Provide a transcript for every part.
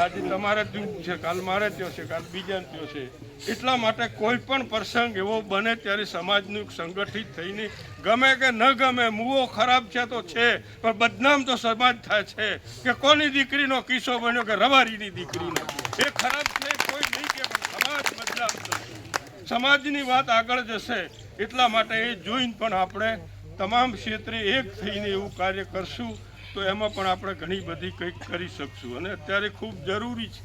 આજે તમારે જ છે, કાલ મારે ત્યાં છે, કાલ બીજા ત્યાં છે. એટલા માટે કોઈ પણ પ્રસંગ એવો બને ત્યારે સમાજનું સંગઠિત થઈને ગમે કે ન ગમે મૂવો ખરાબ છે તો છે, પણ બદનામ તો સમાજ થાય છે કે કોની દીકરીનો કિસ્સો બન્યો કે રવારીની દીકરીનો. એ ખરાબ છે, કોઈ નહીં કે સમાજ બદનામ સમાજની વાત આગળ જશે, એટલા માટે એ જોઈને પણ આપણે તમામ ક્ષેત્રે એક થઈને એવું કાર્ય કરશું. તો એમાં પણ આપણે ઘણી બધી કંઈક કરી શકશું. અને અત્યારે ખૂબ જરૂરી છે.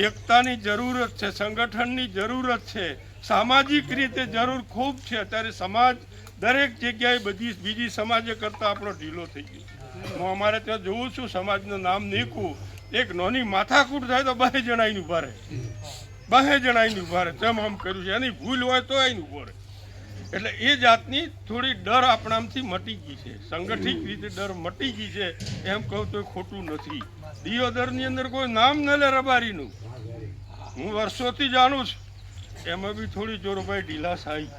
એકતાની જરૂરત છે, સંગઠનની જરૂરત છે, સામાજિક રીતે જરૂર ખૂબ છે. અત્યારે સમાજ દરેક જગ્યાએ બધી બીજી સમાજે કરતાં આપણો ઢીલો થઈ ગયો હું અમારે ત્યાં જોઉં છું, સમાજનું નામ નીકું એક નોની માથાકૂટ થાય તો બે જણાઈને ઊભા રહે. બે જણાઈને ઊભા રહે. તેમ આમ કર્યું છે. એની ભૂલ હોય તો એને ઊભો રહે. એટલે એ જાતની થોડી ડર આપણામાંથી મટી ગઈ છે. સંગઠિત રીતે ડર મટી ગઈ છે એમ કહું તો ખોટું નથી. દિયોદરની અંદર કોઈ નામ ન લે રબારીનું. હું વર્ષોથી જાણું છું. એમાં બી થોડી જોરભાઈ ઢીલાસ આવી.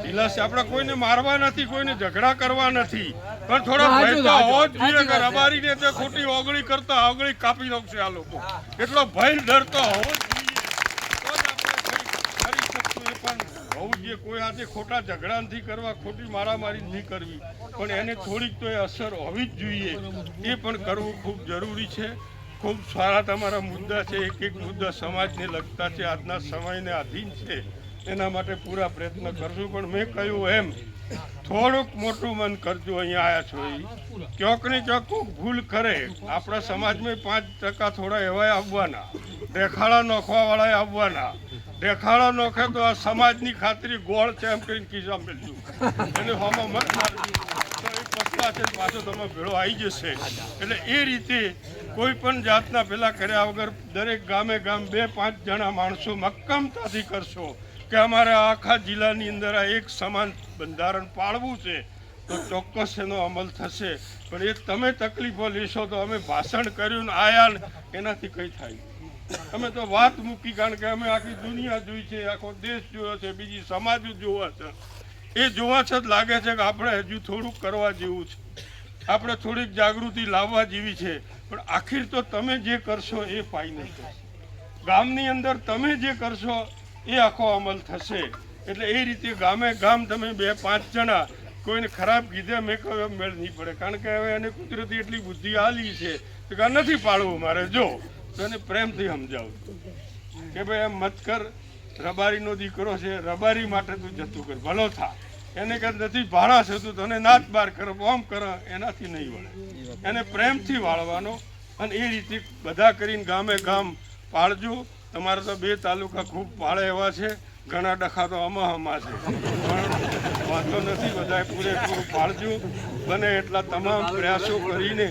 ઢીલાસ આપણે કોઈને મારવા નથી કોઈને ઝઘડા કરવા નથી. પણ થોડા ભય હોત જોઈએ કે રબારીને તે ખોટી ઓગળી કરતા ઓગળી કાપી નાખશે આ લોકો. એટલો ભય ડર તો હોવો જ જોઈએ તો જ આપણે કંઈક કરી શકશું એ પણ હોવું જોઈએ કોઈ હાથે ખોટા ઝઘડા નથી કરવા ખોટી મારામારી નહીં કરવી. પણ એને થોડીક તો એ અસર હોવી જ જોઈએ. એ પણ કરવું ખૂબ જરૂરી છે. ખૂબ સારા તમારા મુદ્દા છે. એક એક મુદ્દા સમાજને લગતા છે. આજના સમયને આધીન છે. એના માટે પૂરા પ્રયત્ન કરશું. પણ મેં કહ્યું એમ, થોડુંક મોટું મન કરજો. અહીંયા આવ્યા છો એ ક્યાંક ને ક્યાંક કોઈક ભૂલ કરે. આપણા સમાજમાં પાંચ ટકા થોડા એવાય આવવાના. દેખાડા નોખવાવાળા આવવાના. દેખાડો નોખે તો આ સમાજની ખાતરી ગોળ છે એમ કરીને ખિસ્સા મેળ્યું એને હમો મત તો એ પછલા છે પાછો તમે ભેળો આવી જશે. એટલે એ રીતે કોઈ પણ જાતના પેલા કર્યા વગર દરેક ગામે ગામ બે પાંચ જણા માણસો મક્કમતાથી કરશો કે અમારે આખા જિલ્લાની અંદર આ એક સમાન બંધારણ પાળવું છે, તો ચોક્કસ એનો અમલ થશે. પણ એ તમે તકલીફો લેશો તો અમે ભાષણ કર્યું ને આયા એનાથી કંઈ થાય. અમે તો વાત મૂકી કારણ કે અમે આખી દુનિયા જોઈ છે, આખો દેશ જોયો છે, બીજી સમાજ જોવા છે. એ જોવા છત લાગે છે કે આપણે હજુ થોડુંક કરવા જેવું છે. આપણે થોડીક જાગૃતિ લાવવા જેવી છે. પણ આખીર તો તમે જે કરશો એ નહીં થશે ગામની અંદર તમે જે કરશો એ આખો અમલ થશે. એટલે એ રીતે ગામે ગામ તમે બે પાંચ જણા કોઈને ખરાબ કીધે મેં કહ્યું મેળ નહીં પડે. કારણ કે હવે એને કુદરતી એટલી બુદ્ધિ આલી છે કે નથી પાડવું મારે. જો તો એને પ્રેમથી સમજાવું કે ભાઈ એમ મત કર, રબારીનો દીકરો છે, રબારી માટે તું જતું કર, ભલો થા. એને કે નથી ભાડા છે તું તને નાચ બાર કર, ઓમ કર, એનાથી નહીં વળે. એને પ્રેમથી વાળવાનો અને એ રીતે બધા કરીને ગામે ગામ પાળજો. તમારે તો બે તાલુકા ખૂબ પાળે એવા છે, ઘણા ડખા તો અમાહમા છે. પણ વાંધો નથી બધા પૂરેપૂરું પાળજો. બને એટલા તમામ પ્રયાસો કરીને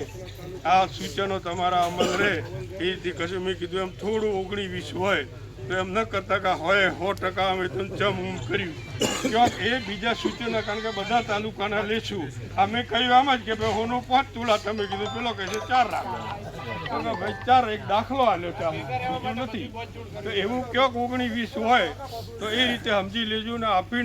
આ સૂચનો તમારા અમલ રહે એ રીતે કશું મેં કીધું એમ થોડું ઓગણી વીસ હોય, તો એમ ન કરતા કે હોય, સો ટકા અમે તમે જમ ઉમ કર્યું. ક્યાંક એ બીજા સૂચનો, કારણ કે બધા તાલુકાના લેશું. આ મેં કહ્યું આમ જ કે ભાઈ, હોનો પાંચ તુલા તમે કીધું, પેલો કહે છે ચાર રાખો. ભાઈ, ચાર એક દાખલો આલ્યો છે નથી. તો એવું ક્યાંક ઓગણી વીસ હોય, તો એ રીતે સમજી લેજો ને આપીને